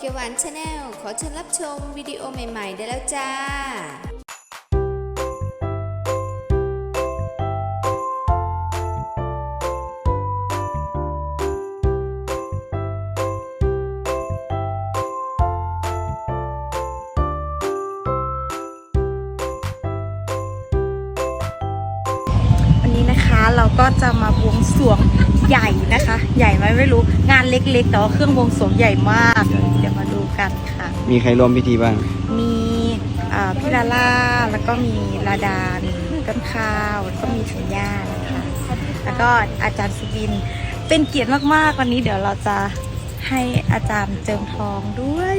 เขียวหวานชาแนลขอเชิญรับชมวิดีโอใหม่ ๆ ได้แล้วจ้าวันนี้นะคะเราก็จะมาบวงสรวงใหญ่นะคะ ใหญ่ไหมไม่รู้งานเล็กๆแต่ว่าเครื่องบวงสรวงใหญ่มาก มีใครร่วมพิธีบ้าง มีอ่าพี่ลาล่า แล้วก็มีลาดามีต้นข้าวแล้วก็มีสัญญานะคะ แล้วก็อาจารย์สุบิน เป็นเกียรติมากๆวันนี้เดี๋ยวเราจะให้อาจารย์เจิมทองด้วย